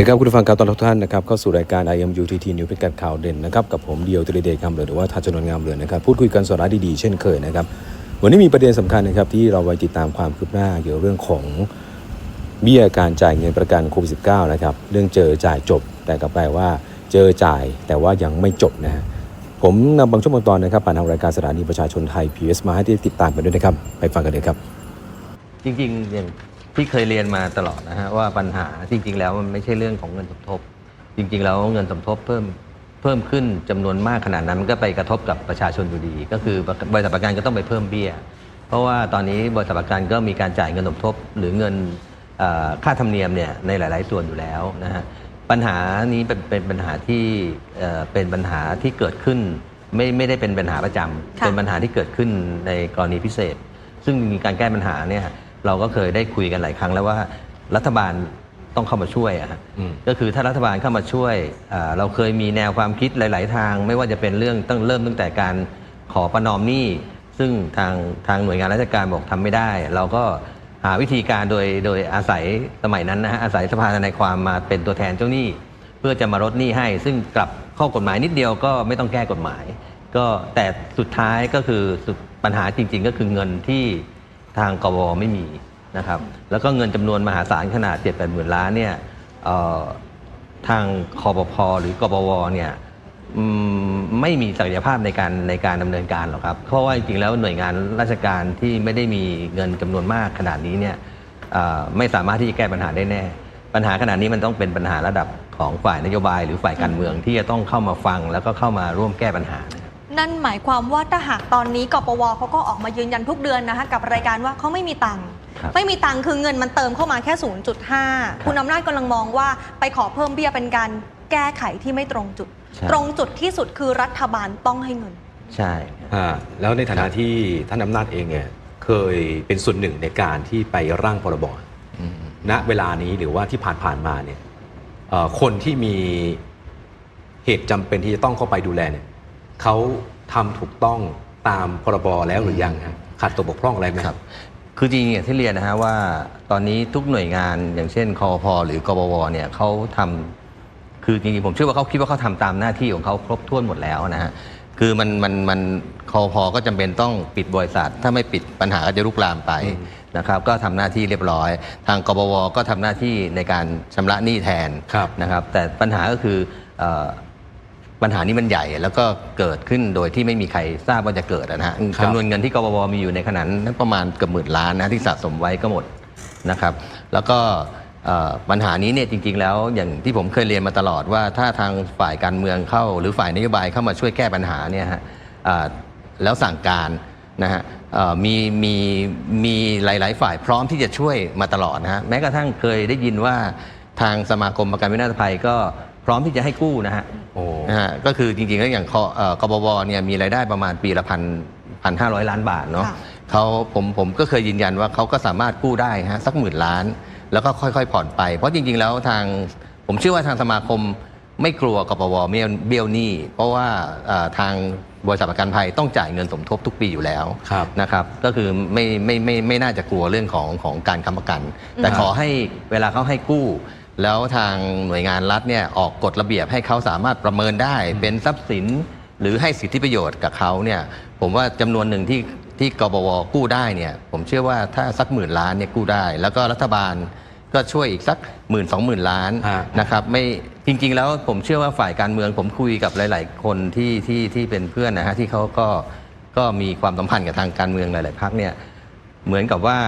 ดีครับคุณผู้ฟังครับตอนทุกท่านนะครับเข้าสู่รายการ IMUTT New เป็นการข่าวเด่นนะครับกับผมเดียวตรีเดชงามเหลือหรือว่าทัชนนงามเหลือนะครับพูดคุยกันสาระดีๆเช่นเคยนะครับวันนี้มีประเด็นสำคัญนะครับที่เราไว้ติดตามความคืบหน้าเกี่ยวกับเรื่องของเบี้ยการจ่ายเงินประกันโควิด -19 นะครับเรื่องเจอจ่ายจบ แต่ก็แปลว่าเจอจ่ายแต่ว่ายังไม่จบนะฮะผมนำบางช่วงบางตอนนะครับผ่านทางรายการสถานีประชาชนไทย PS มาให้ได้ติดตามกันด้วยนะครับไปฟังกันเลยครับ จริงๆอย่าง ที่เคยเรียนมาตลอดนะฮะว่าปัญหาจริง ๆ แล้วมันไม่ใช่เรื่องของเงินสมทบ จริง ๆ แล้วเงินสมทบเพิ่มเพิ่มขึ้นจำนวนมากขนาดนั้นมันก็ไปกระทบกับประชาชนอยู่ดี ก็คือบริษัทประกันก็ต้องไปเพิ่มเบี้ย เพราะว่าตอนนี้บริษัทประกันก็มีการจ่ายเงินสมทบ หรือเงินเอ่อค่าธรรมเนียมเนี่ยในหลาย ๆ ส่วนอยู่แล้วนะฮะปัญหานี้เป็นเป็นปัญหาที่เอ่อเป็นปัญหาที่เกิดขึ้น ไม่ไม่ได้เป็นปัญหาประจำค่ะเป็นปัญหาที่เกิดขึ้นในกรณีพิเศษ ซึ่งมีการแก้ปัญหาเนี่ย เราก็เคยได้คุยกันหลายครั้งแล้วว่ารัฐบาลต้องเข้ามาช่วยอะฮะอืมก็คือถ้ารัฐบาลเข้ามาช่วยอ่าเราเคยมีแนวความคิดหลาย ๆ ทาง ไม่ว่าจะเป็นเรื่องตั้งเริ่มตั้งแต่การขอประนอมหนี้ซึ่งทางทางหน่วยงานราชการบอกทำไม่ได้ เราก็หาวิธีการโดยโดยอาศัยสมัยนั้นนะฮะอาศัยสภาทนายความมาเป็นตัวแทนเจ้าหนี้ เพื่อจะมาลดหนี้ให้ ซึ่งกลับข้อกฎหมายนิดเดียวก็ไม่ต้องแก้กฎหมาย ก็แต่สุดท้ายก็คือสุดปัญหาจริง ๆ ก็คือเงินที่ ทางกบวไม่มีนะครับแล้วก็เงินจำนวนมหาศาลขนาด7 8หมื่นล้านเนี่ยทางคอปพหรือกบวเนี่ยไม่มีศักยภาพในการในการดำเนินการหรอกครับ เพราะว่าจริงๆแล้วหน่วยงานราชการที่ไม่ได้มีเงินจำนวนมากขนาดนี้เนี่ยไม่สามารถที่จะแก้ปัญหาได้แน่ ปัญหาขนาดนี้มันต้องเป็นปัญหาระดับของฝ่ายนโยบาย หรือฝ่ายการเมืองที่จะต้องเข้ามาฟัง แล้วก็เข้ามาร่วมแก้ปัญหา นะครับนั่นหมายความว่าถ้าหากตอนนี้กปวเขาก็ออกมายืนยันทุกเดือนนะคะกับรายการว่าเขาไม่มีตังค์ครับไม่มีตังค์คือเงินมันเติมเข้ามาแค่ 0.5 คุณอำนาจกำลังมองว่าไปขอเพิ่มเบี้ยเป็นการแก้ไขที่ไม่ตรงจุด ใช่ ตรงจุดที่สุดคือรัฐบาลต้องให้เงิน ใช่อ่าแล้วในฐานะที่ท่านอำนาจเองเนี่ยเคยเป็นส่วนหนึ่งในการที่ไปร่างพรบอืมณเวลานี้หรือว่าที่ผ่านๆมาเนี่ยเอ่อคนที่มีเหตุจำเป็นที่จะต้องเข้าไปดูแลเนี่ย เขาทำถูกต้องตามพรบแล้วหรือยังครับขาดตกบกพร่องอะไรไหมครับ คือจริงๆอย่างที่เรียนนะฮะว่า ตอนนี้ทุกหน่วยงานอย่างเช่นคอพหรือกบวเนี่ยเขาทำคือจริงๆผมเชื่อว่าเขาคิดว่าเขาทำตามหน้าที่ของเขาครบถ้วนหมดแล้วนะฮะคือมันมันมันคอพก็จำเป็นต้องปิดบริษัทถ้าไม่ปิดปัญหาก็จะลุกลามไปนะครับก็ทำหน้าที่เรียบร้อย ทางกบวก็ทำหน้าที่ในการชำระหนี้แทนครับนะครับแต่ปัญหาก็คือเอ่อ ปัญหานี้มันใหญ่ แล้วก็เกิดขึ้นโดยที่ไม่มีใครทราบว่าจะเกิดอะนะฮะครับจำนวนเงินที่กบวมีอยู่ในขณะนั้นประมาณเกือบหมื่นล้านนะที่สะสมไว้ก็หมดนะครับ แล้วก็เอ่อปัญหานี้เนี่ยจริงๆ แล้วอย่างที่ผมเคยเรียนมาตลอดว่าถ้าทางฝ่ายการเมืองเข้า หรือฝ่ายนโยบายเข้ามาช่วยแก้ปัญหาเนี่ยฮะอ่าแล้วสั่งการนะฮะเอ่อมีมีมีหลาย ๆ ฝ่ายพร้อมที่จะช่วยมาตลอดนะฮะแม้กระทั่งเคยได้ยินว่าทางสมาคมประกันวินาศภัยก็พ ร้อมที่จะให้กู้นะฮะโอ้นะฮะก็คือจริงๆแล้วอย่างคเอ่อกบวเนี่ยมีรายได้ประมาณปีละพันพันห้าร้อยล้านบาทเนาะค่ะ เขาผมผมก็เคยยืนยันว่าเขาก็สามารถกู้ได้ฮะสักหมื่นล้าน แล้วก็ค่อยๆผ่อนไป เพราะจริงๆแล้วทางผมเชื่อว่าทางสมาคมไม่กลัวกบวเบี้ยวเบี้ยวหนี้ เพราะว่าเอ่อทางบริษัทประกันภัยต้องจ่ายเงินสมทบทุกปีอยู่แล้ว ครับ นะครับก็คือไม่ไม่ไม่ไม่น่าจะกลัวเรื่องของของการค้ำประกัน แต่อืมขอให้เวลาเขาให้กู้ แล้วทางหน่วยงานรัฐเนี่ยออกกฎระเบียบให้เขาสามารถประเมินได้ เป็นทรัพย์สินหรือให้สิทธิประโยชน์กับเขาเนี่ยผมว่าจำนวนหนึ่งที่ที่กบวกู้ได้เนี่ยผมเชื่อว่าถ้าสักหมื่นล้านเนี่ยกู้ได้ แล้วก็รัฐบาลก็ช่วยอีกสักหมื่นสองหมื่นล้านฮะนะครับไม่จริง ๆ แล้วผมเชื่อว่าฝ่ายการเมืองผมคุยกับหลาย ๆ คนที่ที่ที่เป็นเพื่อนนะฮะที่เขาก็ก็มีความสัมพันธ์กับทางการเมืองหลาย ๆพักเนี่ยเหมือนกับว่า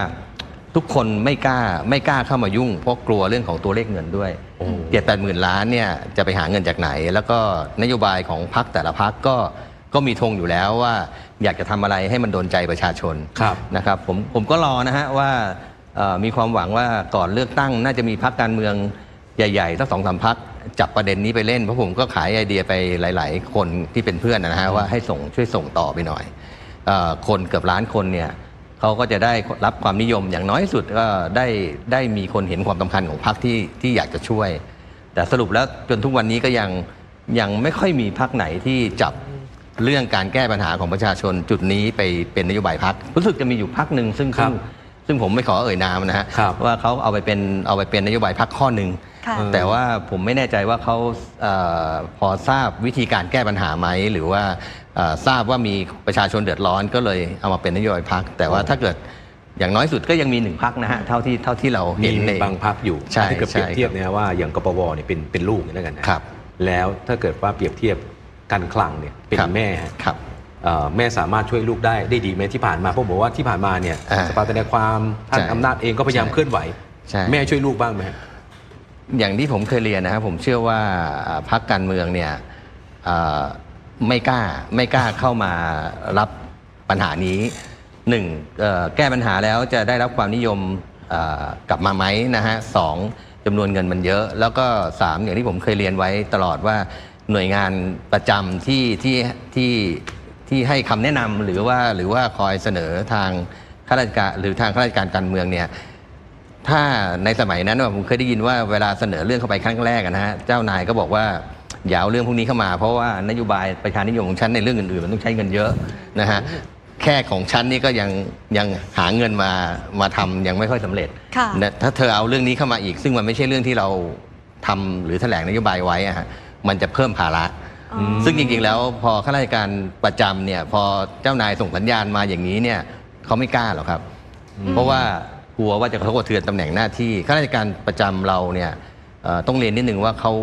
ทุกคนไม่กล้าไม่กล้าเข้ามายุ่ง เพราะกลัวเรื่องของตัวเลขเงินด้วยโอ้เจ็ดแปดหมื่นล้านเนี่ยจะไปหาเงินจากไหน แล้วก็นโยบายของพักแต่ละพักก็ก็มีธงอยู่แล้วว่า อยากจะทำอะไรให้มันโดนใจประชาชนครับนะครับผมผมก็รอนะฮะว่าเอ่อมีความหวังว่าก่อนเลือกตั้งน่าจะมีพักการเมืองใหญ่ๆสักสองสามพักจับประเด็นนี้ไปเล่นเพราะผมก็ขายไอเดียไปหลาย ๆ คนที่เป็นเพื่อนนะฮะว่าให้ส่งช่วยส่งต่อไปหน่อยเออคนเกือบล้านคนเนี่ย เขาก็จะได้รับความนิยมอย่างน้อยที่สุดก็ได้ได้มีคนเห็นความสำคัญของพรรคที่ที่อยากจะช่วย แต่สรุปแล้วจนทุกวันนี้ก็ยังยังไม่ค่อยมีพรรคไหนที่จับเรื่องการแก้ปัญหาของประชาชนจุดนี้ไปเป็นนโยบายพรรครู้สึกจะมีอยู่พรรคหนึ่งซึ่งครับซึ่งซึ่งผมไม่ขอเอ่ยนามนะฮะครับว่าเขาเอาไปเป็นเอาไปเป็นนโยบายพรรคข้อหนึ่งค่ะเออแต่ว่าผมไม่แน่ใจว่าเขาเออพอทราบวิธีการแก้ปัญหาไหมหรือว่าเอ่อ ทราบว่ามีประชาชนเดือดร้อนก็เลยเอามาเป็นนโยบายพัก แต่ว่าถ้าเกิดอย่างน้อยสุดก็ยังมีหนึ่งพักนะฮะเท่าที่เท่าที่เรามีเห็นในบางพักอยู่ใช่ถ้าเกิดใช่เปรียบเทียบเนี่ยว่าอย่างกปวเนี่ยเป็นเป็นลูกเนี่ยแล้วกันนะครับ แล้วถ้าเกิดว่าเปรียบเทียบการคลังเนี่ยเป็นครับแม่ฮะครับเอ่อแม่สามารถช่วยลูกได้ได้ดีไหมที่ผ่านมาเพราะบอกว่าที่ผ่านมาเนี่ยอ่าสภาทนายความท่านใช่อำนาจเองก็พยายามใช่เคลื่อนไหวใช่แม่ช่วยลูกบ้างไหมฮะอย่างที่ผมเคยเรียนนะครับผมเชื่อว่าอ่าพรรคการเมืองเนี่ยอ่า ไม่กล้าไม่กล้าเข้ามารับปัญหานี้หนึ่งแก้ปัญหาแล้วจะได้รับความนิยมกลับมาไหมนะฮะสองจำนวนเงินมันเยอะ แล้วก็สามอย่างที่ผมเคยเรียนไว้ตลอดว่าหน่วยงานประจำที่ที่ที่ที่ให้คำแนะนำหรือว่าหรือว่าคอยเสนอทางข้าราชการหรือทางข้าราชการการเมืองเนี่ยถ้าในสมัยนั้นผมเคยได้ยินว่าเวลาเสนอเรื่องเข้าไปครั้งแรกนะฮะเจ้านายก็บอกว่า อย่าเอาเรื่องพวกนี้เข้ามา เพราะว่านโยบายประชานิยมของฉันในเรื่องอื่นๆมันต้องใช้เงินเยอะนะฮะแค่ของฉันนี่ก็ยังยังหาเงินมามาทำยังไม่ค่อยสำเร็จค่ะนะถ้าเธอเอาเรื่องนี้เข้ามาอีก ซึ่งมันไม่ใช่เรื่องที่เราทำหรือแถลงนโยบายไว้อะฮะมันจะเพิ่มภาระ อ๋อซึ่งจริงๆ แล้วพอข้าราชการประจำเนี่ยพอเจ้านายส่งสัญญาณมาอย่างนี้เนี่ยเขาไม่กล้าหรอกครับ เพราะว่ากลัวว่าจะกระทบกระเทือนตำแหน่งหน้าที่ข้าราชการประจำเราเนี่ยเอ่อ ต้องเรียนนิดนึงว่าเขา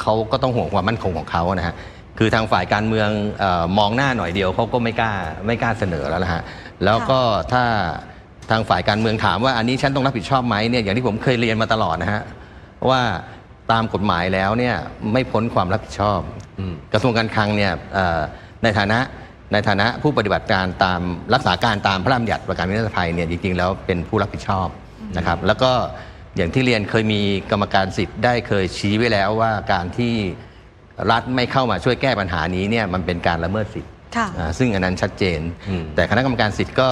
เขาก็ต้องห่วงความมั่นคงของเขานะฮะคือทางฝ่ายการเมืองเออมองหน้าหน่อยเดียวเขาก็ไม่กล้าไม่กล้าเสนอแล้วนะฮะแล้วก็ถ้าทางฝ่ายการเมืองถามว่าอันนี้ฉันต้องรับผิดชอบไหมเนี่ยอย่างที่ผมเคยเรียนมาตลอดนะฮะว่าตามกฎหมายแล้วเนี่ยไม่พ้นความรับผิดชอบอืมกระทรวงการคลังเนี่ยเอ่อในฐานะในฐานะผู้ปฏิบัติการตามรักษาการตามพระราชบัญญัติประกันวินาศภัยเนี่ยจริงๆแล้วเป็นผู้รับผิดชอบนะครับ แล้วก็ อย่างที่เรียนเคยมีกรรมการสิทธิ์ได้เคยชี้ไว้แล้วว่าการที่รัฐไม่เข้ามาช่วยแก้ปัญหานี้เนี่ยมันเป็นการละเมิดสิทธิ์ค่ะอ่าซึ่งอันนั้นชัดเจนอืมแต่คณะกรรมการสิทธิ์ก็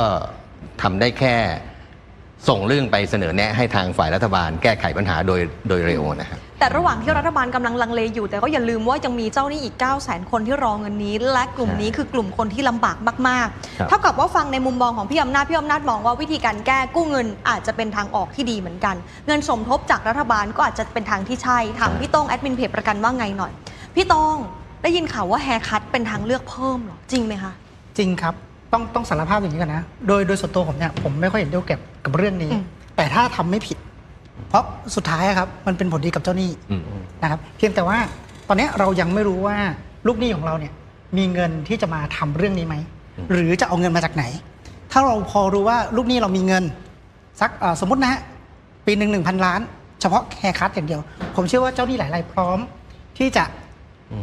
ทำได้แค่ ส่งเรื่องไปเสนอแนะให้ทางฝ่ายรัฐบาล แก้ไขปัญหาโดยโดยเร็วนะครับแต่ระหว่างที่รัฐบาลกำลังลังเลอยู่ แต่ก็อย่าลืมว่ายังมีเจ้าหนี้อีก 9 0 0 0 0 0คนที่รอเงินนี้ และกลุ่มนี้คือกลุ่มคนที่ลำบากมากครับๆเท่ากับว่าฟังในมุมมองของพี่อำนาจพี่อำนาจมองว่าวิธีการแก้กู้เงินอาจจะเป็นทางออกที่ดีเหมือนกัน เงินสมทบจากรัฐบาลก็อาจจะเป็นทางที่ใช่ถามพี่โต้งแอดมินเพจประกันว่าไงหน่อย พี่โต้งได้ยินข่าวว่าแฮร์คัตเป็นทางเลือกเพิ่มเหรอจริงไหมคะจริงครับ ต้องต้องสารภาพอย่างนี้กันนะ โดยโดยส่วนตัวผมเนี่ยผมไม่ค่อยเห็นด้วยกับกับเรื่องนี้อืมแต่ถ้าทำไม่ผิด เพราะสุดท้ายอะครับมันเป็นผลดีกับเจ้าหนี้อืม นะครับ เพียงแต่ว่าตอนเนี้ยเรายังไม่รู้ว่าลูกหนี้ของเราเนี่ยมีเงินที่จะมาทำเรื่องนี้ไหม หรือจะเอาเงินมาจากไหน ถ้าเราพอรู้ว่าลูกหนี้เรามีเงิน สักเอ่อสมมตินะฮะปีหนึ่งหนึ่งพันล้าน เฉพาะแฮร์คัตอย่างเดียว ผมเชื่อว่าเจ้าหนี้หลายรายพร้อม ที่จะ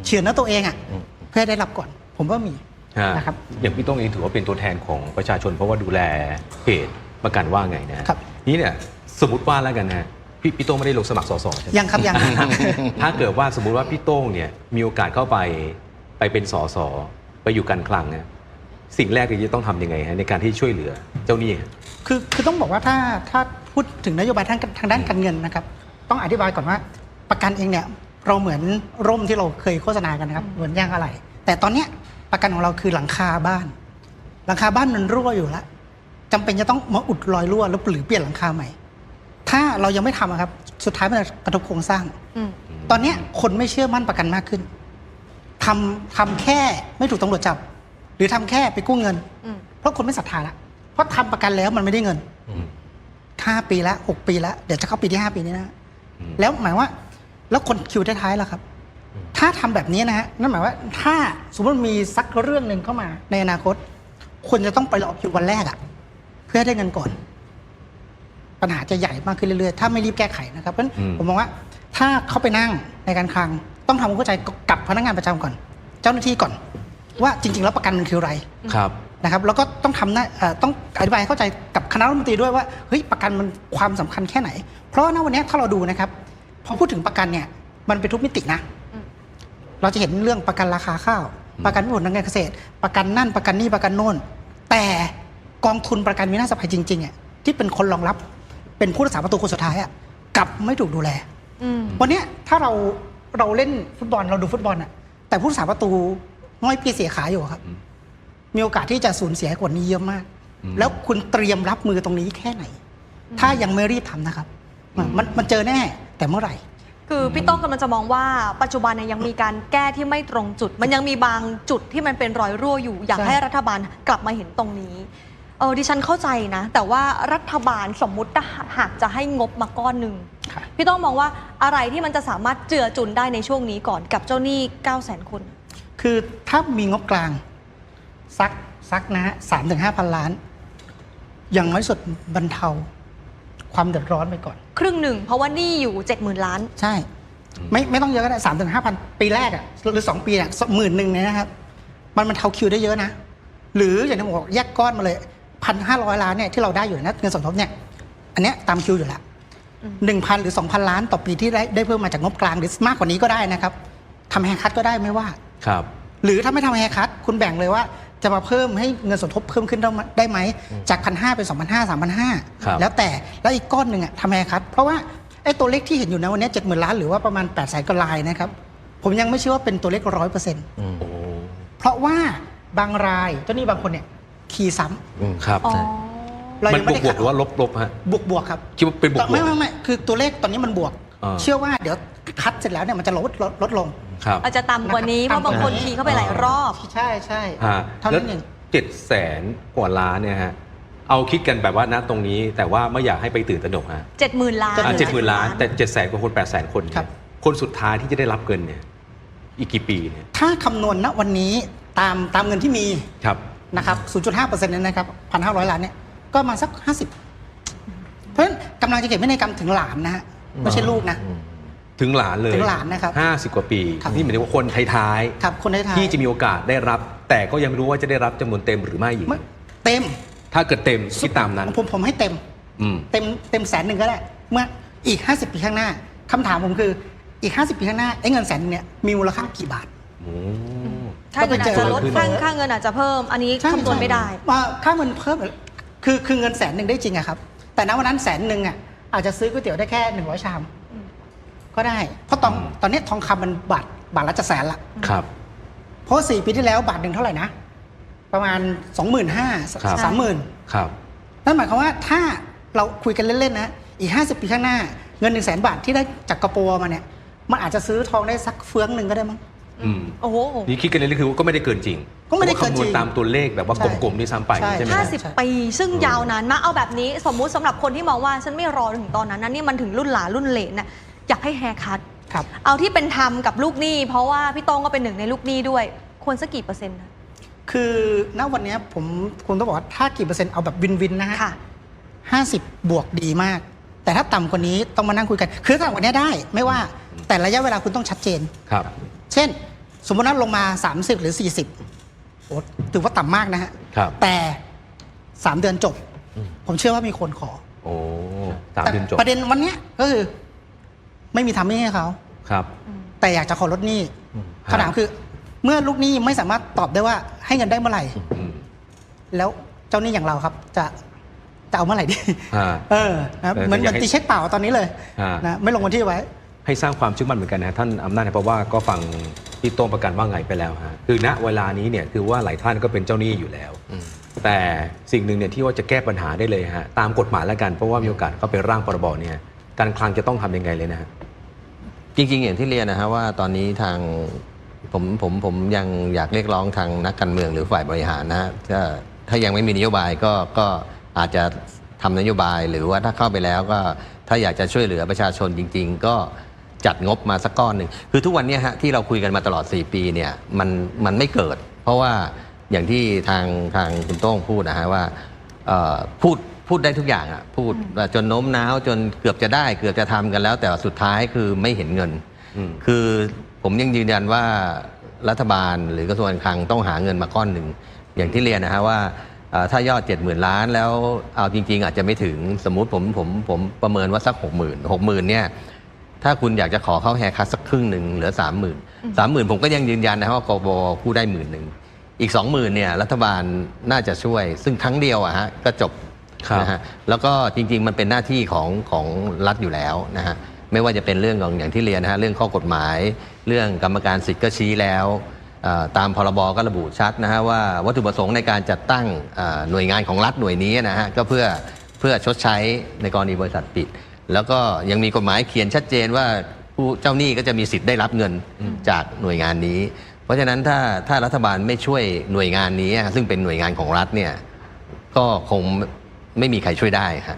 เฉือนเนื้อตัวเองอะอืมเพื่อให้ได้รับก่อน ผมว่ามีฮะ นะครับอย่างพี่โต้องเองถือว่าเป็นตัวแทนของประชาชนเพราะว่าดูแลเพจประกันว่าไงนะฮะครับนี่เนี่ยสมมติว่าแล้วกันนะฮะพี่พี่โต้งไม่ได้ลงสมัครสสใช่ไหมยังครับยังถ้าเกิดว่าสมมุติว่าพี่โต้งเนี่ยมีโอกาสเข้าไปไปเป็นสสไปอยู่การคลังเนี่ยสิ่งแรกที่จะต้องทำยังไงฮะในการที่ช่วยเหลือเจ้าหนี้ฮะคือคือต้องบอกว่าถ้าถ้าพูดถึงนโยบายทางทางด้านการเงินนะครับ ต้องอธิบายก่อนว่าประกันเองเนี่ยเราเหมือนร่มที่เราเคยโฆษณากันนะครับเหมือนย่างอะไร แต่ตอนเนี้ย ประกันของเราคือหลังคาบ้าน หลังคาบ้านมันรั่วอยู่แล้วจำเป็นจะต้องมาอุดรอยรั่วแล้วหรือเปลี่ยนหลังคาใหม่ ถ้าเรายังไม่ทำอะครับ สุดท้ายมันจะกระทบโครงสร้างอืมตอนเนี้ยคนไม่เชื่อมั่นประกันมากขึ้นทำทำแค่ไม่ถูกตำรวจจับ หรือทำแค่ไปกู้เงินอืมเพราะคนไม่ศรัทธาละเพราะทำประกันแล้วมันไม่ได้เงินอืมห้าปีแล้วหกปีแล้วเดี๋ยวจะเข้าปีที่ห้าปีนี้นะอืมแล้วหมายว่า แล้วคนคิวท้ายๆแล้วครับ ถ้าทำแบบนี้นะฮะนั่นหมายว่าถ้าสมมติมีสักเรื่องหนึ่งเข้ามา ในอนาคตควรจะต้องไปรอคิววันแรกอะเพื่อให้ได้เงินก่อน ปัญหาจะใหญ่มากขึ้นเรื่อยๆ ถ้าไม่รีบแก้ไขนะครับเพราะฉะนั้นอืมผมมองว่า ถ้าเขาไปนั่งในการคลัง ต้องทำความเข้าใจกับพนักงานประจำก่อน เจ้าหน้าที่ก่อน ว่าจริง ๆ แล้วประกันมันคืออะไรครับนะครับ แล้วก็ต้องทำหน้าเอ่อต้องอธิบายให้เข้าใจกับคณะรัฐมนตรีด้วยว่าเฮ้ยประกันมันความสำคัญแค่ไหน เพราะว่าณวันนี้ถ้าเราดูนะครับพอพูดถึงประกันเนี่ยมันเป็นทุกมิตินะอืม เราจะเห็นเรื่องประกันราคาข้าว ประกันผลทางการเกษตร ประกันนั่นประกันนี่ประกันโน่น แต่กองทุนประกันวินาศภัยจริงๆอะที่เป็นคนรองรับเป็นผู้รักษาประตูคนสุดท้ายอะกลับไม่ถูกดูแลอืมวันเนี้ยถ้าเราเราเล่นฟุตบอลเราดูฟุตบอลอะแต่ผู้รักษาประตูน้อยปีเสียขาอยู่อะครับอืมมีโอกาสที่จะสูญเสียกว่านี้เยอะมากอืมแล้วคุณเตรียมรับมือตรงนี้แค่ไหน ถ้ายังไม่รีบทำนะครับ มันมันเจอแน่แต่เมื่อไหร่ คือพี่โต้องกำลังจะมองว่าปัจจุบันเนี่ยยังมีการแก้ที่ไม่ตรงจุด มันยังมีบางจุดที่มันเป็นรอยรั่วอยู่ อยากใช่ ให้รัฐบาลกลับมาเห็นตรงนี้เออดิฉันเข้าใจนะ แต่ว่ารัฐบาลสมมุติถ้าหากจะให้งบมาก้อนหนึ่งค่ะ พี่โต้องมองว่าอะไรที่มันจะสามารถเจือจุนได้ในช่วงนี้ก่อนกับเจ้าหนี้ 9 0 0 0 0 0คน คือถ้ามีงบกลางสักสักนะฮะสามถึงห้าพันล้าน อย่างน้อยสุดบรรเทา ความเดือดร้อนไปก่อน ครึ่งหนึ่ง เพราะว่าหนี้อยู่ 70,000 ล้าน ใช่ ไม่ไม่ต้องเยอะก็ได้สามถึงห้าพันปีแรกอะหรือสองปีอะหมื่นหนึ่งเนี่ยนะครับ มันมันเทาคิวได้เยอะนะ หรืออย่างที่ผมบอกแยกก้อนมาเลยพันห้าร้อยล้านเนี่ยที่เราได้อยู่นะเงินสมทบเนี่ยอันเนี้ยตามคิวอยู่แล้วอืมหนึ่งพันหรือสองพันล้านต่อปีที่ได้ได้เพิ่มมาจากงบกลางหรือมากกว่านี้ก็ได้นะครับทำแฮร์คัตก็ได้ไม่ว่าครับ หรือถ้าไม่ทำแฮร์คัตคุณแบ่งเลยว่า จะมาเพิ่มให้เงินสมทบเพิ่มขึ้นได้ไหมได้ไหมจากพันห้าเป็นสองพันห้าสามพันห้าครับแล้วแต่แล้วอีกก้อนหนึ่งอะทำแฮร์คัตเพราะว่าไอ้ตัวเลขที่เห็นอยู่นะวันนี้เจ็ดหมื่นล้านหรือว่าประมาณ8ปดแสนกว่าลายนะครับ ผมยังไม่เชื่อว่าเป็นตัวเลขร้อยเปอร์เซ็นต์อืมโอ้เพราะว่าบางรายเจ้าหนี้บางคนเนี่ยคีย์ซ้อืมครับอ๋อำเรามัยันงบไม่วกได้บวกหรือว่าลบลบฮะบวกบวกครับคิดว่าเป็นบวกบวไม่กไม่ไม่คือตัวเลขตอนนี้มันบวกอ่าเชื่อว่าเดี๋ยวคัดเสร็จแล้วเนี่ยมันจะลดลดลดลง ครับอาจจะต่ำกว่านี้เพต่ำกว่าราะบางคนคีย์เข้าไปหลายรอบ ใช่ใช่ฮะเท่าแล้วนั้นเอง เจ็ดแสนกว่าล้านเนี่ยฮะเอาคิดกันแบบว่าณตรงนี้แต่ว่าไม่อยากให้ไปตื่นตระหนกฮะ70,000 ล้าน เจ็ดหมื่นล้านแต่เจ็ดแสนกว่าคนแปดแสนคนเนี่ยครับ คนสุดท้ายที่จะได้รับเงินเนี่ยอีกกี่ปีเนี่ยถ้าคำนวณณวันนี้ตามตามเงินที่มีครับ นะครับ 0.5%เนี่ยนะครับ 1,500 ล้านเนี่ย ก็มาสัก 50 เพราะฉะนั้นกำลังจะเก็บไว้ในกรรมถึงหลานนะฮะ ไม่ใช่ลูกนะ ถึงหลานเลยถึงหลานนะครับห้าสิบกว่าปีครับ นี่หมายถึงว่าคนท้ายครับคนได้ทายๆที่จะมีโอกาสได้รับ แต่ก็ยังไม่รู้ว่าจะได้รับจำนวนเต็มหรือไม่อีก ไม่เต็มถ้าเกิดเต็มคิดตามนั้น ผมผมให้เต็ม อืม เต็มเต็มแสนหนึ่งก็ได้ เมื่ออีก 50 ปีข้างหน้าคำถามผมคืออีก 50 ปีข้างหน้าไอ้เงินแสนหนึงเนี่ยมีมูลค่ากี่บาท โอ้ ค่าเงินอาจจะลดก็ไปเจอค่าค่าเงินอาจจะเพิ่ม อันนี้ใช่คำนวณไม่ได้ว่าค่าเงินเพิ่มคือคือเงินแสนหนึ่งได้จริงอะครับ แต่ณวันนั้นแสนหนึ่งอะอาจจะซื้อก๋วยเตี๋ยวได้แค่หนึ่งร้อยชาม ก็ได้ เพราะตอนตอนนี้ทองคำมันบาทบาทละจะแสนละครับ เพราะสี่ปีที่แล้วบาทหนึ่งเท่าไหร่นะ ประมาณสองหมื่นห้าครับ สามหมื่นครับ นั่นหมายความว่าถ้าเราคุยกันเล่นๆนะ อีกห้าสิบปีข้างหน้า เงินหนึ่งแสนบาทที่ได้จากกระโปรงมาเนี่ย มันอาจจะซื้อทองได้สักเฟืองหนึ่งก็ได้มั้ง อืมโอ้โห นี่คิดกันเลยคือว่าก็ไม่ได้เกินจริงก็ไม่ได้เกินจริงพาะว่าคำนวณตามตัวเลขแบบว่าใช่กลมๆด้วยซ้ำไปใช่ ใช่ไหมห้าฮะสิบใช่ปี ซึ่งเออยาวนานมากเอาแบบนี้สมมุติสำหรับคนที่มองว่าฉันไม่รอถึงตอนนั้นนะนี่มันถึงรุ่นหลานรุ่นเหลนน่ะ อยากให้แฮร์คัตครับ เอาที่เป็นธรรมกับลูกหนี้ เพราะว่าพี่โต้งก็เป็นหนึ่งในลูกหนี้ด้วย ควรสักกี่เปอร์เซ็นต์นะ คือณวันเนี้ยผมคุณต้องบอกว่าถ้ากี่เปอร์เซ็นต์เอาแบบวินวินนะฮะค่ะ ห้าสิบบวกดีมาก แต่ถ้าต่ำกว่านี้ต้องมานั่งคุยกัน คือถ้าต่ำกว่านี้ได้ไม่ว่าแต่ระยะเวลาคุณต้องชัดเจน ครับ เช่น สมมติว่าลงมา 30 หรือ 40โอ้ถือว่าต่ำมากนะฮะ ครับ แต่ 3 เดือนจบ ผมเชื่อว่ามีคนขอโอ้สามแต่เดือนจบ ประเด็นวันเนี้ยก็คือ ไม่มีทำให้ให้เขา ครับ แต่อยากจะขอลดหนี้คำถามคือ เมื่อลูกหนี้ไม่สามารถตอบได้ว่าให้เงินได้เมื่อไหร่ อืมแล้วเจ้าหนี้อย่างเราครับ จะจะเอาเมื่อไหร่ดี อ่า เออนะเออเหมือนอเหยามืกอนให้ตีเช็คเปล่าตอนนี้เลยอ่าน นะไม่ลงวันที่ไว้ ให้สร้างความเชื่อมั่นเหมือนกันนะท่านอำนาจเพราะว่าก็ฟังพี่โต้งประกันว่าไงไปแล้วฮะคือณเวลานี้เนี่ยคือว่าหลายท่านก็เป็นเจ้าหนี้อยู่แล้วแต่สิ่งหนึ่งเนี่ยที่ว่าจะแก้ปัญหาได้เลยฮะตามกฎหมายแล้วกันเพราะว่ามีโอกาสเข้าไปร่างพรบเนี่ย การคลังจะต้องทำยังไงเลยนะฮะ จริงๆ อย่างที่เรียนนะฮะว่าตอนนี้ทางผมผมผมยังอยากเรียกร้องทางนักการเมืองหรือฝ่ายบริหารนะฮะถ้าถ้ายังไม่มีนโยบายก็ก็อาจจะทำนโยบายหรือว่าถ้าเข้าไปแล้วก็ถ้าอยากจะช่วยเหลือประชาชนจริง ๆ ก็จัดงบมาสักก้อนหนึ่งคือทุกวันเนี้ยฮะที่เราคุยกันมาตลอด 4 ปีเนี่ยมันมันไม่เกิด เพราะว่าอย่างที่ทางทางคุณโต้งพูดนะฮะว่าเอ่อพูด พูดได้ทุกอย่างอะพูดว่าจนโน้มน้าวจนเกือบจะได้ เกือบจะทำกันแล้ว แต่ว่าสุดท้ายคือไม่เห็นเงินอืมคือผมยังยืนยันว่ารัฐบาลหรือกระทรวงการคลังต้องหาเงินมาก้อนหนึ่งอย่างที่เรียนนะฮะว่าเอ่อถ้ายอด 70,000 ล้านแล้วเอาจริง ๆ อาจจะไม่ถึงสมมุติผมผมผมประเมินว่าสัก 60,000 60,000เนี่ยถ้าคุณอยากจะขอเข้าแฮร์คัสสักครึ่งหนึ่งเหลือ 30,000 30,000 ผมก็ยังยืนยันนะว่ากบกู้ได้หมื่นหนึ่งอีก 20,000เนี่ยรัฐบาลน่าจะช่วย ซึ่งครั้งเดียวอะฮะก็จบครับ นะฮะแล้วก็จริง ๆ มันเป็นหน้าที่ของของรัฐอยู่แล้วนะฮะไม่ว่าจะเป็นเรื่องของอย่างที่เรียนนะฮะเรื่องข้อกฎหมาย เรื่องกรรมการสิทธิ์ก็ชี้แล้วตามพรบก็ระบุชัดนะฮะว่าวัตถุประสงค์ในการจัดตั้งหน่วยงานของรัฐหน่วยนี้นะฮะก็เพื่อเพื่อชดใช้ในกรณีบริษัทปิด แล้วก็ยังมีกฎหมายเขียนชัดเจนว่าผู้เจ้าหนี้ก็จะมีสิทธิ์ได้รับเงินจากหน่วยงานนี้ เพราะฉะนั้นถ้าถ้ารัฐบาลไม่ช่วยหน่วยงานนี้ ซึ่งเป็นหน่วยงานของรัฐเนี่ยก็คง ไม่มีใครช่วยได้ครับ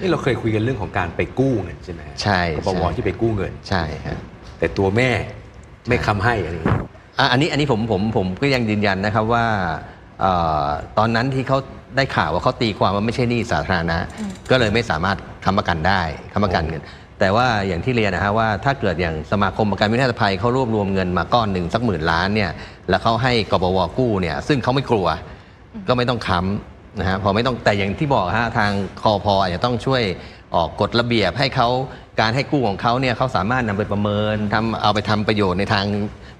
นี่เราเคยคุยกันเรื่องของการไปกู้เงินใช่ไหมฮะใช่กบวใช่ ที่ไปกู้เงิน ใช่ครับแต่ตัวแม่ไม่คำให้อะไรอย่างเงี้ย อะอันนี้อันนี้ผมผมผมก็ยังยืนยันนะครับว่าเอ่อตอนนั้นที่เขาได้ข่าวว่าเขาตีความว่าไม่ใช่หนี้สาธารณะ ก็เลยไม่สามารถค้ำประกันได้ค้ำประกันเงิน แต่ว่าอย่างที่เรียนนะฮะว่าถ้าเกิดอย่างสมาคมประกันวินาศภัยเขารวบรวมเงินมาก้อนหนึ่งสักหมื่นล้านเนี่ยแล้วเขาให้กบวกู้เนี่ยซึ่งเขาไม่กลัว ก็ไม่ต้องค้ำ นะฮะพอไม่ต้องแต่อย่างที่บอกฮะทางคอพอาจจะต้องช่วยออกกฎระเบียบให้เขาการให้กู้ของเขาเนี่ยเขาสามารถนำไปประเมินทำเอาไปทำประโยชน์ในทาง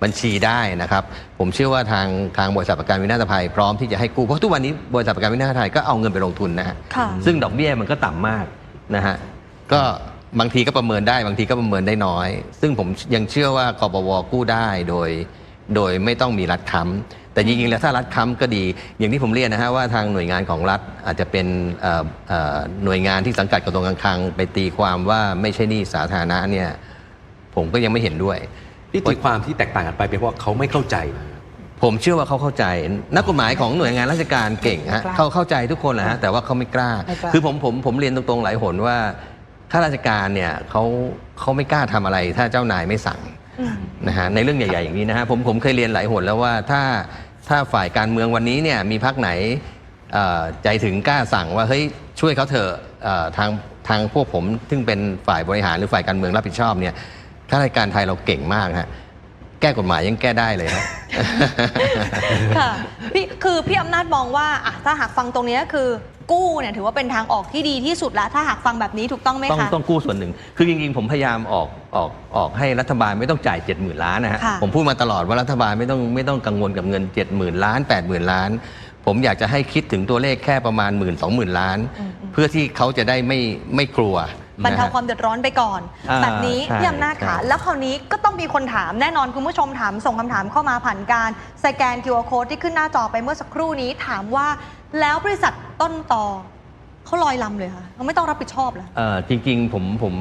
บัญชีได้นะครับ ผมเชื่อว่าทางทางบริษัทประกันวินาศภัยพร้อมที่จะให้กู้เพราะทุกวันนี้บริษัทประกันวินาศภัยก็เอาเงินไปลงทุนนะฮะค่ะซึ่งดอกเบี้ยมันก็ต่ำมากนะฮะก็บางทีก็ประเมินได้บางทีก็ประเมินได้น้อย ซึ่งผมยังเชื่อว่ากบวกู้ได้โดย โดยไม่ต้องมีรัฐค้ำ แต่จริงๆ แล้วถ้ารัฐค้ำก็ดี อย่างที่ผมเรียนนะฮะว่าทางหน่วยงานของรัฐอาจจะเป็นเอ่อเอ่อหน่วยงานที่สังกัดกระทรวงการคลังไปตีความว่าไม่ใช่หนี้สาธารณะเนี่ยผมก็ยังไม่เห็นด้วยที่ตีความที่แตกต่างกันไปเป็นเพราะว่าเขาไม่เข้าใจ ผมเชื่อว่าเขาเข้าใจ นักกฎหมายของหน่วยงานราชการเก่งฮะไม่กล้าเขาเข้าใจทุกคนแหละฮะแต่ว่าเขาไม่กล้าไม่กล้า คือผมผมผมเรียนตรงๆหลายหนว่าข้าราชการเนี่ยเขาเขาไม่กล้าทำอะไร ถ้าเจ้านายไม่สั่งอืม นะฮะในเรื่องใหญ่ๆอย่างนี้นะฮะผมผมเคยเรียนหลายหนแล้วว่าถ้าถ้าฝ่ายการเมืองวันนี้เนี่ยมีพักไหนเอ่อใจถึงกล้าสั่งว่าเฮ้ยช่วยเขาเถอะเอ่อทางทางพวกผมซึ่งเป็นฝ่ายบริหารหรือฝ่ายการเมืองรับผิดชอบเนี่ยข้าราชการไทยเราเก่งมากฮะแก้กฎหมายยังแก้ได้เลยฮะ ค่ะพี่คือพี่อำนาจมองว่าอะถ้าหากฟังตรงเนี้ยคือ กู้เนี่ยถือว่าเป็นทางออกที่ดีที่สุดแล้วถ้าหากฟังแบบนี้ถูกต้องไหมต้องคะ ต้องกู้ส่วนหนึ่ง คือจริงๆ ผมพยายามออกออกออกให้รัฐบาลไม่ต้องจ่าย 7 0,000 ล้านนะฮะ ค่ะ ผมพูดมาตลอดว่ารัฐบาลไม่ต้องไม่ต้องกังวลกับเงิน 7 0,000 ล้าน 8 0,000 ล้าน ผมอยากจะให้คิดถึงตัวเลขแค่ประมาณ1 2 0 0 0 0ล้าน เพื่อที่เขาจะได้ไม่ไม่กลัวบรรเทานะฮะ ความเดือดร้อนไปก่อน อ่าแบบนี้ใช่พี่อำนาจค่ะ ใช่ แล้วคราวนี้ก็ต้องมีคนถามแน่นอนคุณผู้ชมถามส่งคำถามเข้ามาผ่านการ สแกน QR code ที่ขึ้นหน้าจอไปเมื่อสักครู่นี้ถามว่า แล้วบริษัทต้นตอเขาลอยลำเลยค่ะเขาไม่ต้องรับผิดชอบแล้ว เอ่อจริงๆผมผม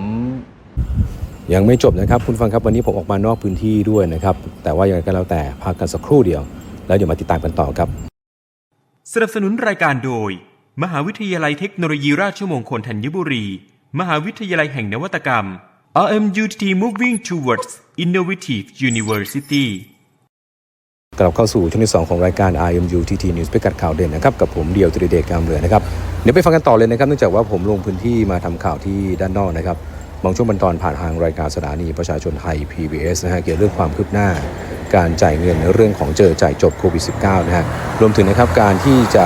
ยังไม่จบนะครับ คุณฟังครับวันนี้ผมออกมานอกพื้นที่ด้วยนะครับ แต่ว่ายังไงก็แล้วแต่พักกันสักครู่เดียว แล้วเดี๋ยวมาติดตามกันต่อครับ สนับสนุนรายการโดย มหาวิทยาลัยเทคโนโลยีราชมงคลธัญบุรี มหาวิทยาลัยแห่งนวัตกรรม RMUTT Moving Towards Innovative University กลับเข้าสู่ช่วงที่ 2 ของรายการ IMU TT News พิกัดข่าวเด่นนะครับ กับผมเดียวตรีเดชกามเรือนะครับ เดี๋ยวไปฟังกันต่อเลยนะครับ เนื่องจากว่าผมลงพื้นที่มาทำข่าวที่ด้านนอกนะครับบางช่วงบางตอนผ่านทางรายการสถานีประชาชนไทย PBS นะฮะเกี่ยวเรื่องความคืบหน้า การจ่ายเงินในเรื่องของเจอจ่ายจบโควิด -19 นะฮะรวมถึงนะครับการที่จะ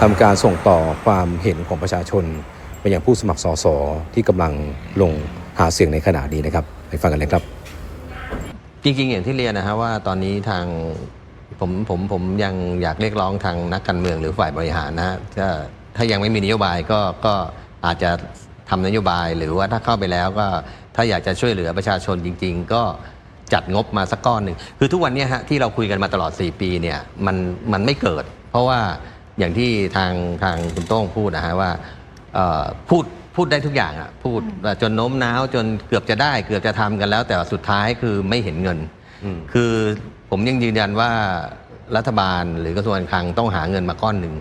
ทำการส่งต่อความเห็นของประชาชนไปยังผู้สมัครสสที่กำลังลงหาเสียงในขณะนี้นะครับไปฟังกันเลยครับ จริงๆอย่างที่เรียนนะฮะว่าตอนนี้ทางผมผมผมยังอยากเรียกร้องทางนักการเมืองหรือฝ่ายบริหารนะฮะถ้าถ้ายังไม่มีนโยบายก็ก็อาจจะทำนโยบาย หรือว่าถ้าเข้าไปแล้วก็ถ้าอยากจะช่วยเหลือประชาชนจริง ๆ ก็จัดงบมาสักก้อนหนึ่งคือทุกวันเนี้ฮะที่เราคุยกันมาตลอด 4 ปีเนี่ยมันมันไม่เกิด เพราะว่าอย่างที่ทางทางคุณโต้งพูดนะฮะว่าเอ่อพูด พูดได้ทุกอย่างอะพูดจนโน้มน้าวจนเกือบจะได้ เกือบจะทำกันแล้ว แต่สุดท้ายคือไม่เห็นเงินอืมคือผมยังยืนยันว่ารัฐบาลหรือกระทรวงการคลังต้องหาเงินมาก้อนหนึ่ง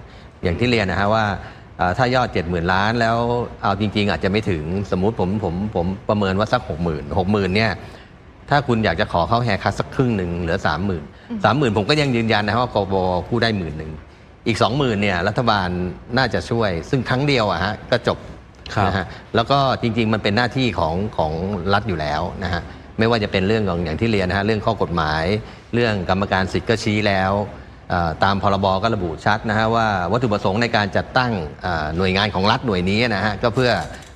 อย่างที่เรียนนะฮะว่าเอ่อถ้ายอด 70,000 ล้านแล้วเอาจริง ๆ อาจจะไม่ถึงสมมุติผมผมผมประเมินว่าสัก 60,000 60,000เนี่ยถ้าคุณอยากจะขอเข้าแฮร์คัสสักครึ่งหนึ่งเหลือ 30,000 30,000 ผมก็ยังยืนยันนะฮะว่ากบกู้ได้หมื่นหนึ่งอีก 20,000เนี่ยรัฐบาลน่าจะช่วย ซึ่งครั้งเดียวอะฮะก็จบครับ นะฮะแล้วก็จริง ๆ มันเป็นหน้าที่ของของรัฐอยู่แล้วนะฮะไม่ว่าจะเป็นเรื่องของอย่างที่เรียนนะฮะเรื่องข้อกฎหมาย เรื่องกรรมการสิทธิ์ก็ชี้แล้วเอ่อตามพรบก็ระบุชัดนะฮะว่าวัตถุประสงค์ในการจัดตั้งเอ่อหน่วยงานของรัฐหน่วยนี้นะฮะก็เพื่อ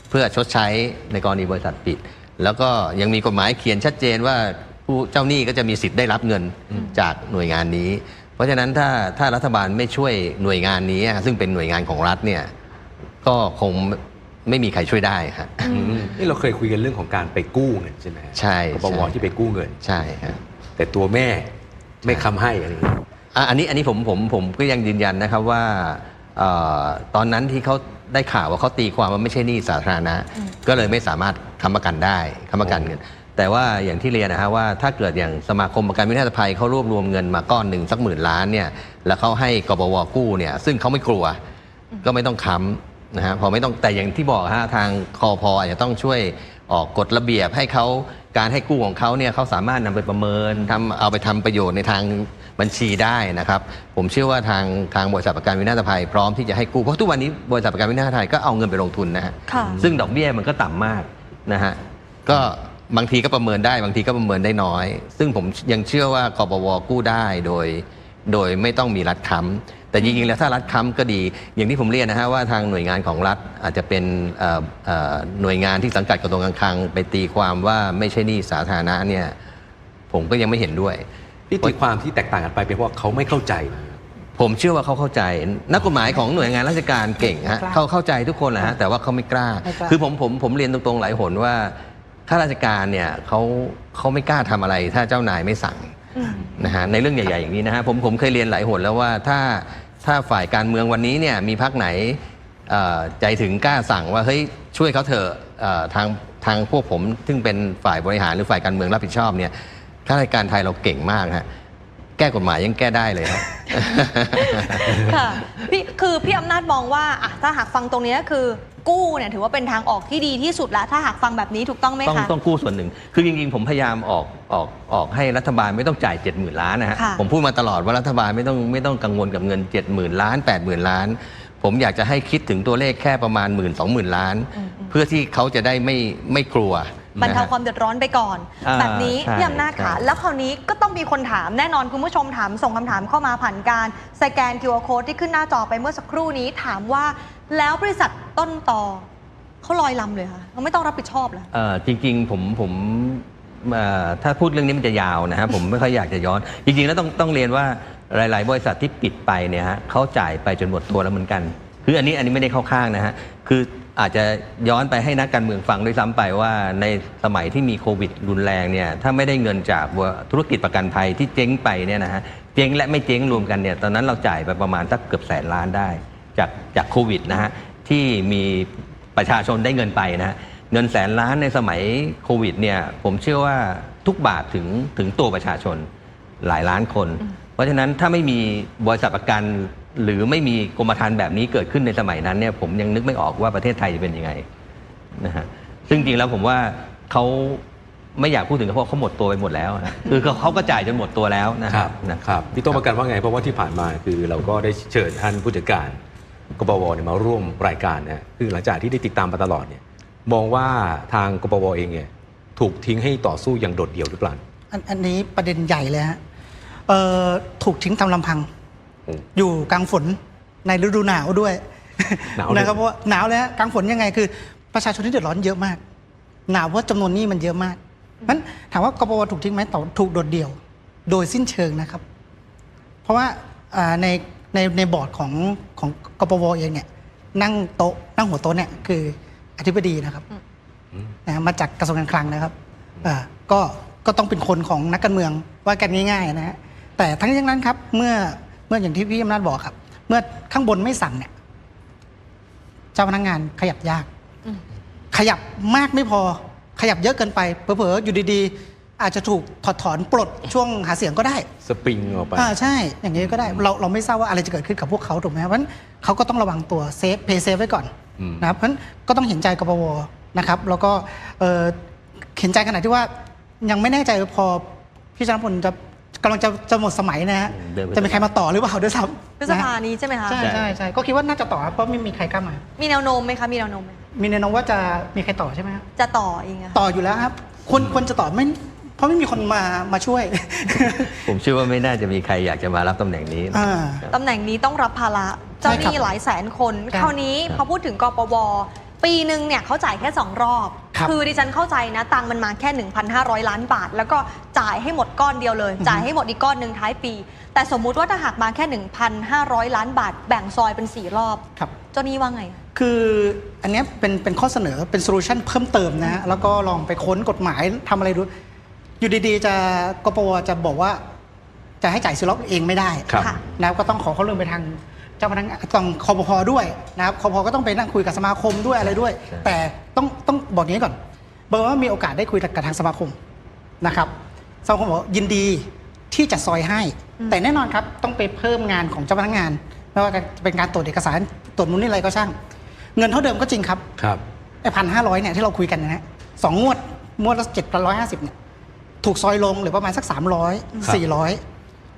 เพื่อชดใช้ในกรณีบริษัทปิด แล้วก็ยังมีกฎหมายเขียนชัดเจนว่าผู้เจ้าหนี้ก็จะมีสิทธิ์ได้รับเงินจากหน่วยงานนี้ เพราะฉะนั้นถ้าถ้ารัฐบาลไม่ช่วยหน่วยงานนี้ ซึ่งเป็นหน่วยงานของรัฐเนี่ยก็คง ไม่มีใครช่วยได้ฮะ นี่เราเคยคุยกันเรื่องของการไปกู้เงินใช่ไหมฮะใช่กบวใช่ ที่ไปกู้เงิน ใช่ฮะ แต่ตัวแม่ไม่คำให้อะไรอย่างเงี้ย อะอันนี้อันนี้ผมผมผมก็ยังยืนยันนะครับว่าเอ่อตอนนั้นที่เขาได้ข่าวว่าเขาตีความว่าไม่ใช่หนี้สาธารณะ ก็เลยไม่สามารถค้ำประกันได้ค้ำประกันเงิน แต่ว่าอย่างที่เรียนนะฮะว่าถ้าเกิดอย่างสมาคมประกันวินาศภัยเขารวบรวมเงินมาก้อนหนึ่งสักหมื่นล้านเนี่ยแล้วเขาให้กบวกู้เนี่ยซึ่งเขาไม่กลัว ก็ไม่ต้องค้ำ นะฮะพอไม่ต้องแต่อย่างที่บอกฮะทางคอพอาจจะต้องช่วยออกกฎระเบียบให้เขาการให้กู้ของเขาเนี่ยเขาสามารถนำไปประเมินทำเอาไปทำประโยชน์ในทางบัญชีได้นะครับ ผมเชื่อว่าทางทางบริษัทประกันวินาศภัยพร้อมที่จะให้กู้เพราะทุกวันนี้บริษัทประกันวินาศภัยก็เอาเงินไปลงทุนนะฮะค่ะ ซึ่งดอกเบี้ยมันก็ต่ำมากนะฮะก็บางทีก็ประเมินได้บางทีก็ประเมินได้น้อย ซึ่งผมยังเชื่อว่ากปวกู้ได้โดย โดยไม่ต้องมีรัฐค้ำ แต่จริงๆแล้วถ้ารัฐค้ำก็ดี อย่างที่ผมเรียนนะฮะว่าทางหน่วยงานของรัฐอาจจะเป็นเอ่อเอ่อหน่วยงานที่สังกัดกระทรวงการคลังไปตีความว่าไม่ใช่หนี้สาธารณะเนี่ยผมก็ยังไม่เห็นด้วยที่ตีความที่แตกต่างกันไปเป็นเพราะว่าเขาไม่เข้าใจนะผมเชื่อว่าเขาเข้าใจ นักกฎหมายของหน่วยงานราชการเก่งฮะไม่กล้าเขาเข้าใจทุกคนแหละฮะแต่ว่าเขาไม่กล้าไม่กล้า คือผมผมผมเรียนตรงๆหลายหนว่าข้าราชการเนี่ยเขาเขาไม่กล้าทำอะไร ถ้าเจ้านายไม่สั่งอืม นะฮะในเรื่องใหญ่ๆอย่างนี้นะฮะผมผมเคยเรียนหลายหนแล้วว่าถ้าถ้าฝ่ายการเมืองวันนี้เนี่ยมีพักไหนใจถึงกล้าสั่งว่าเฮ้ยช่วยเขาเถอะทางทางพวกผมซึ่งเป็นฝ่ายบริหารหรือฝ่ายการเมืองรับผิดชอบเนี่ยข้าราชการไทยเราเก่งมากฮะแก้กฎหมายยังแก้ได้เลยฮะค่ะพี่คือพี่อำนาจมองว่าอะถ้าหากฟังตรงนี้คือ กู้เนี่ยถือว่าเป็นทางออกที่ดีที่สุดแล้วถ้าหากฟังแบบนี้ถูกต้องไหมต้องคะ ต้องกู้ส่วนหนึ่ง คือจริงๆ ผมพยายามออกออกออกให้รัฐบาลไม่ต้องจ่าย 7 0,000 ล้านนะฮะ ค่ะ ผมพูดมาตลอดว่ารัฐบาลไม่ต้องไม่ต้องกังวลกับเงิน 7 0,000 ล้าน 8 0,000 ล้าน ผมอยากจะให้คิดถึงตัวเลขแค่ประมาณ1 2 0 0 0 0ล้าน เพื่อที่เขาจะได้ไม่ไม่กลัวบรรเทานะฮะ ความเดือดร้อนไปก่อน อ่าแบบนี้ใช่พี่อำนาจค่ะ ใช่ แล้วคราวนี้ก็ต้องมีคนถามแน่นอนคุณผู้ชมถามส่งคำถามเข้ามาผ่านการ สแกน QR code ที่ขึ้นหน้าจอไปเมื่อสักครู่นี้ถามว่า แล้วบริษัทต้นต่อเขาลอยลำเลยค่ะเขาไม่ต้องรับผิดชอบเหรอเอ่อจริงๆผมผมเอ่อถ้าพูดเรื่องนี้มันจะยาวนะฮะผมไม่ค่อยอยากจะย้อน จริงๆแล้วต้องต้องเรียนว่าหลาย ๆ บริษัทที่ปิดไปเนี่ยฮะเขาจ่ายไปจนหมดตัวแล้วเหมือนกัน คืออันนี้อันนี้ไม่ได้เข้าข้างนะฮะคืออาจจะย้อนไปให้นักการเมืองฟังด้วยซ้ำไปว่าในสมัยที่มีโควิดรุนแรงเนี่ยถ้าไม่ได้เงินจากธุรกิจประกันภัยที่เจ๊งไปเนี่ยนะฮะเจ๊งและไม่เจ๊งรวมกันเนี่ยตอนนั้นเราจ่ายไปประมาณสักเกือบแสนล้านได้ จากจากโควิดนะฮะที่มีประชาชนได้เงินไปนะฮะเงินแสนล้านในสมัยโควิดเนี่ยผมเชื่อว่าทุกบาทถึงถึงตัวประชาชนหลายล้านคน เพราะฉะนั้นถ้าไม่มีบริษัทประกันหรือไม่มีกรมธรรม์แบบนี้เกิดขึ้นในสมัยนั้นเนี่ยผมยังนึกไม่ออกว่าประเทศไทยจะเป็นยังไงนะฮะซึ่งจริงแล้วผมว่าเขาไม่อยากพูดถึงเขาเพราะเขาหมดตัวไปหมดแล้วนะคือเขาเขาก็จ่ายจนหมดตัวแล้วนะคครัรับบนะครับพี่โต้งประกันว่าไงเพราะว่าที่ผ่านมาคือเราก็ได้เชิญท่านผู้จัดการ กปวเนี่ยมาร่วมรายการนะคือหลังจากที่ได้ติดตามมาตลอดเนี่ยมองว่าทางกปวเองเนี่ยถูกทิ้งให้ต่อสู้อย่างโดดเดี่ยวหรือเปล่าอันอันนี้ประเด็นใหญ่เลยฮะเอ่อถูกทิ้งตามลำพังโอ้อยู่กลางฝนในฤดูหนาวด้วยหนาวเลยนะครับเพราะว่าหนาวเลยฮะกลางฝนยังไงคือ ประชาชนที่เดือดร้อนเยอะมาก หนาวเพราะจำนวนหนี้มันเยอะมากนั้นถามว่ากปวถูกทิ้งไหมต่อถูกโดดเดี่ยว โดยสิ้นเชิงนะครับ เพราะว่าอ่าใน ในในบอร์ดของของกปวเองเนี่ยนั่งโต๊ะนั่งหัวโต๊ะเนี่ยคืออธิบดีนะครับนะฮะมาจากกระทรวงการคลังนะครับอ่าก็ก็ต้องเป็นคนของนักการเมืองว่ากันง่ายๆนะฮะแต่ทั้งนี้ทั้งนั้นครับ เมื่อเมื่ออย่างที่พี่อำนาจบอกครับ เมื่อข้างบนไม่สั่งเนี่ยเจ้าพนักงานขยับยากอืมขยับมากไม่พอขยับเยอะเกินไปเผลอๆอยู่ดีๆ อาจจะถูกถอดถอนปลดช่วงหาเสียงก็ได้ สปริงออกไป อ่าใช่ อย่างนี้ก็ได้ เราเราไม่ทราบว่าอะไรจะเกิดขึ้นกับพวกเขาถูกไหมครับเพราะฉะนั้นเขาก็ต้องระวังตัวเซฟเพย์เซฟไว้ก่อนอืม นะครับเพราะฉะนั้นก็ต้องเห็นใจกปวนะครับ แล้วก็เอ่อเห็นใจขนาดที่ว่ายังไม่แน่ใจว่าพอพี่ชนพลจะกำลังจะจะหมดสมัยนะฮะเดินไป จะมีใครมาต่อหรือเปล่าด้วยซ้ำพฤษภานะนี้ใช่ไหมคะ ใช่ใช่ใช่ก็คิดว่าน่าจะต่อครับเพราะไม่มีใครกล้ามา มีแนวโน้มไหมคะ มีแนวโน้มไหมมีแนวโน้มว่าจะมีใครต่อใช่ไหมครับ จะต่อเองอะต่ออยู่แล้วครับควรควรจะต่อไม่เพ ราะไม่มีคนมามาช่วย ผมเชื่อว่าไม่น่าจะมีใครอยากจะมารับตำแหน่งนี้อ่า ตำแหน่งนี้ต้องรับภาระเจ้าหใช่นี้ครับหลายแสนคน ครับคราวนี้พอพูดถึงกปวปีหนึ่งเนี่ยเขาจ่ายแค่ 2 รอบครับ อดิฉันเข้าใจนะ ตังค์มันมาแค่ 1,500 ล้านบาท แล้วก็จ่ายให้หมดก้อนเดียวเลยอือฮึจ่ายให้หมดอีกก้อนหนึ่งท้ายปี แต่สมมุติว่าถ้าหากมาแค่ 1,500 ล้านบาท แบ่งซอยเป็น 4 รอบ ครับ เจ้าหนี้ว่าไง คืออันเนี้ยเป็นเป็นข้อเสนอเป็นโซลูชันเพิ่มเติมนะฮะแล้วก็ลองไปค้นกฎหมายทำอะไรดู อยู่ดีๆจะกปวจะบอกว่า จะให้จ่ายซื้อรอบเองไม่ได้ครับค่ะ นะครับก็ต้องขอเขาเรื่องไปทางเจ้าพนักงานต้องคอปพด้วยนะครับคอปพก็ต้องไปนั่งคุยกับสมาคมด้วยอะไรด้วย ใช่ แต่ต้องต้องบอกอย่างนี้ก่อน เบอร์ว่ามีโอกาสได้คุยกับทางสมาคมนะครับสมาคมบอกว่ายินดีที่จะซอยให้แต่แน่นอนครับต้องไปเพิ่มงานของเจ้าพนักงานไม่ว่าจะเป็นการตรวจเอกสารตรวจมูลนี่อะไรก็ช่าง เงินเท่าเดิมก็จริงครับ ครับ ไอ้พันห้าร้อยเนี่ยที่เราคุยกันนะฮะสองงวดงวดละเจ็ดพันร้อยห้าสิบเนี่ย ถูกซอยลงเหรือประมาณสักสามร้อยสี่ร้อย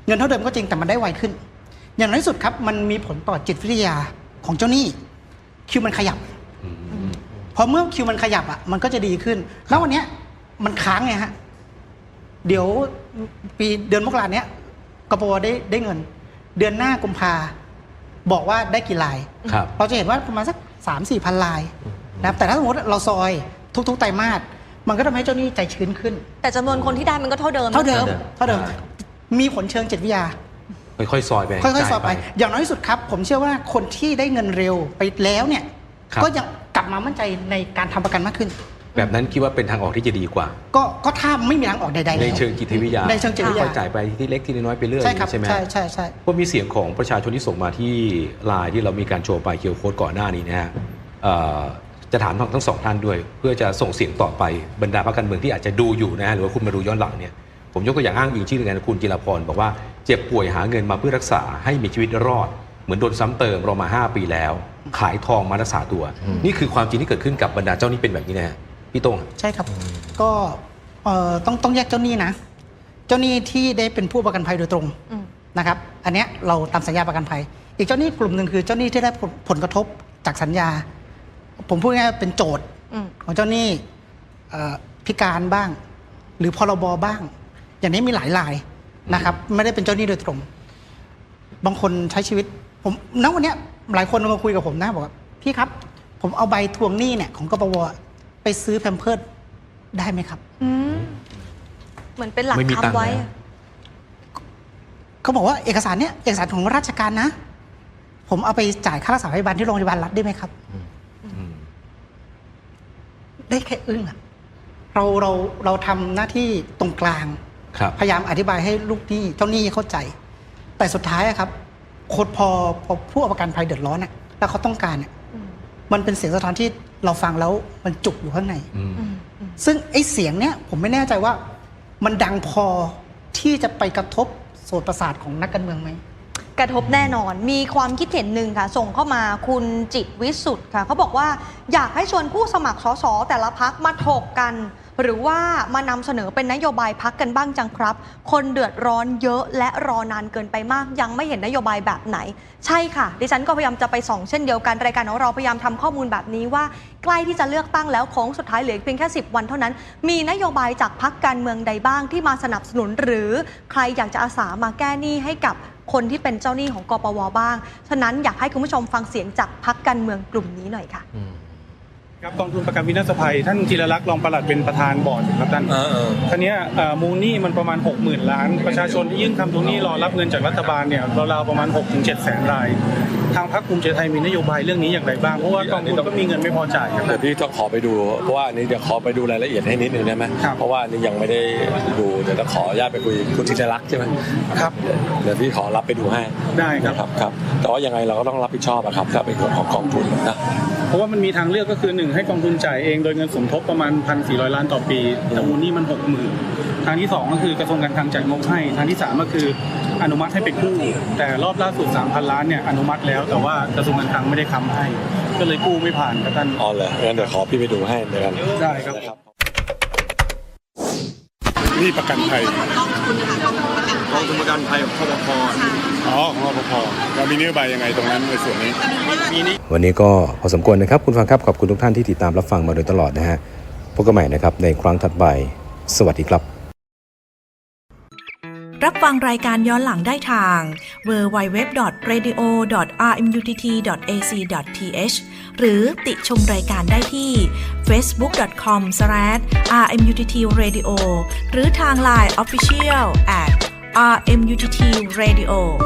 เงินเท่าเดิมก็จริงแต่มันได้ไวขึ้น อย่างน้อยที่สุดครับมันมีผลต่อจิตวิทยาของเจ้าหนี้คิวมันขยับพอเมื่อคิวมันขยับอะมันก็จะดีขึ้น แล้ววันเนี้ยมันค้างไงฮะเดี๋ยวปีเดือนมกราเนี้ยกปวได้ได้เงิน เดือนหน้ากุมภาบอกว่าได้กี่ลายครับเราจะเห็นว่าประมาณสักสามสี่พันลายนะครับแต่ถ้าสมมติเราซอยทุกๆไตรมาส มันก็ทำให้เจ้าหนี้ใจชื้นขึ้น แต่จำนวนคนที่ได้มันก็เท่าเดิมเท่าเดิม เท่าเดิมเท่าเดิมใช่ มีผลเชิงจิตวิทยา ค่อยๆซอยไปค่อยๆซอยไป จ่า อย่างน้อยที่สุดครับ ผมเชื่อว่าคนที่ได้เงินเร็วไปแล้วเนี่ย ครับ ก็ยังกลับมามั่นใจในการทำประกันมากขึ้น แบบนั้นคิดว่าเป็นทางออกที่จะดีกว่า ก็ก็ถ้าไม่มีทางออกใดๆในแล้ว เชิงจิตวิทยาในเชิงจิตวิทยา ค่อยๆจ่ายไปที่เล็กที่น้อยไปเรื่อยใช่ครับใช่ไหม ใช่ใช่ใช่เพราะมีเสียงของประชาชนที่ส่งมาที่ไลน์ที่เรามีการโชว์ไปเคียวโค้ดก่อนหน้านี้นะฮะเอ่อ จะถามทั้งทั้งสองท่านด้วย เพื่อจะส่งเสียงต่อไปบรรดาพรรคการเมืองที่อาจจะดูอยู่นะฮะหรือว่าคุณมาดูย้อนหลังเนี่ยผมยกตัวอย่างอ้างอิงชื่อในคุณจิรพรบอกว่าเจ็บป่วยหาเงินมาเพื่อรักษาให้มีชีวิตรอด เหมือนโดนซ้ำเติมเรามา 5 ปีแล้ว ขายทองมารักษาตัว นี่คือความจริงที่เกิดขึ้นกับบรรดาเจ้าหนี้เป็นแบบนี้นะฮะพี่โต้งใช่ครับ ก็เอ่อต้องต้องแยกเจ้าหนี้นะ เจ้าหนี้ที่ได้เป็นผู้ประกันภัยโดยตรงอืมนะครับ อันเนี้ยเราตามสัญญาประกันภัย อีกเจ้าหนี้กลุ่มหนึ่งคือเจ้าหนี้ที่ได้ผลผลกระทบจากสัญญา ผมพูดง่ายๆเป็นโจทย์อืม ของเจ้าหนี้เอ่อพิการบ้าง หรือพรบบ้าง อย่างนี้มีหลายรายนะครับไม่ได้เป็นเจ้าหนี้โดยตรง บางคนใช้ชีวิต ผมณวันเนี้ยหลายคนมาคุยกับผมนะบอกว่าพี่ครับ ผมเอาใบทวงหนี้เนี่ยของกปวไปซื้อแพมเพิร์ดได้ไหมครับ อืมเหมือนเป็นหลักไม่มีตังค์ทำไว้แล้วอะเขาบอกว่าเอกสารเนี้ยเอกสารของราชการนะ ผมเอาไปจ่ายค่ารักษาพยาบาลที่โรงพยาบาลรัฐได้ไหมครับ ได้แค่อึ้งอะเราเราเราทำหน้าที่ตรงกลาง ครับ พยายามอธิบายให้ลูกหนี้เจ้าหนี้เข้าใจ แต่สุดท้ายอะครับโคดพอพอผู้เอาประกันภัยเดือดร้อนอะแล้วเขาต้องการอะอืมมันเป็นเสียงสะท้อนที่เราฟังแล้วมันจุกอยู่ข้างใน อืม อืมอืมซึ่งไอ้เสียงเนี้ยผมไม่แน่ใจว่า มันดังพอที่จะไปกระทบโสตประสาทของนักการเมืองไหม กระทบแน่นอน มีความคิดเห็นหนึ่งค่ะ ส่งเข้ามาคุณจิตวิสุทธ์ค่ะเขาบอกว่าอยากให้ชวนผู้สมัครสสแต่ละพักมาถกกัน หรือว่ามานำเสนอเป็นนโยบายพักกันบ้างจังครับ คนเดือดร้อนเยอะและรอนานเกินไปมาก ยังไม่เห็นนโยบายแบบไหน ใช่ค่ะ ดิฉันก็พยายามจะไปส่องเช่นเดียวกันรายการของเราพยายามทำข้อมูลแบบนี้ว่า ใกล้ที่จะเลือกตั้งแล้วโค้งสุดท้ายเหลืออีกเพียงแค่ 10 วันเท่านั้น มีนโยบายจากพักการเมืองใดบ้างที่มาสนับสนุนหรือ ใครอยากจะอาสามาแก้หนี้ให้กับ คนที่เป็นเจ้าหนี้ของกปวบ้าง ฉะนั้นอยากให้คุณผู้ชมฟังเสียงจากพักการเมืองกลุ่มนี้หน่อยค่ะ ครับกองทุนประกันวินาศภัย ท่านธีรลักษณ์รองปลัดเป็นประธานบอร์ดครับท่านท่านเนี้ยเอ่อมูลหนี้มันประมาณ 60,000 ล้าน ประชาชนที่ยื่นคำทวงหนี้รอรับเงินจากรัฐบาลเนี่ยราวๆประมาณ 6-7 แสนราย ทางพรรคภูมิใจไทยมีนโยบายเรื่องนี้อย่างไรบ้าง เพราะว่ากองทุนก็มีเงินไม่พอจ่ายครับเดี๋ยวพี่ต้องขอไปดู เพราะว่าอันนี้เดี๋ยวขอไปดูรายละเอียดให้นิดนึงได้ไหมครับเพราะว่าอันนี้ยังไม่ได้ดูเดี๋ยวต้องขออนุญาตไปคุยคุณธินรักษ์ใช่ไหมครับเดี๋ยวพี่ขอรับไปดูให้ได้ครับนะครับครับแต่ว่ายังไงเราก็ต้องรับผิดชอบอะครับถ้าเป็นของกองทุนนะเพราะว่ามันมีทางเลือกก็คือหนึ่งให้กองทุนจ่ายเองโดยเงินสมทบประมาณ 1,400 ล้านต่อปีแต่มูลหนี้มัน 60,000 ทางที่สองก็คือกระทรวงการคลังจ่ายงบให้ ทางที่สามก็คืออนุมัติให้ไปกู้แต่รอบล่าสุด 3,000 ล้านเนี่ยอนุมัติแล้วแต่ว่ากระทรวงการคลังไม่ได้ค้ำให้ ก็เลยกู้ไม่ผ่านครับท่านอ๋อเหรองั้นเดี๋ยวขอพี่ไปดูให้เดี๋ยวกันได้ครับนะครับนี่ประกันภัย กองทุนนะคะกองทุนประกันภักอยงทุนประกันภัยของคอปพค่ะอ๋อของรปภเรามีนโยบายยังไงตรงนั้นในส่วนนี้มีนี่วันนี้ก็พอสมควรนะครับ คุณฟังครับขอบคุณทุกท่านที่ติดตามรับฟังมาโดยตลอดนะฮะพบกันใหม่นะครับในครั้งถัดไป สวัสดีครับ รับฟังรายการย้อนหลังได้ทาง www.radio.rmutt.ac.th หรือติชมรายการได้ที่ facebook.com/rmuttradio หรือทาง Line Official at RMUTT Radio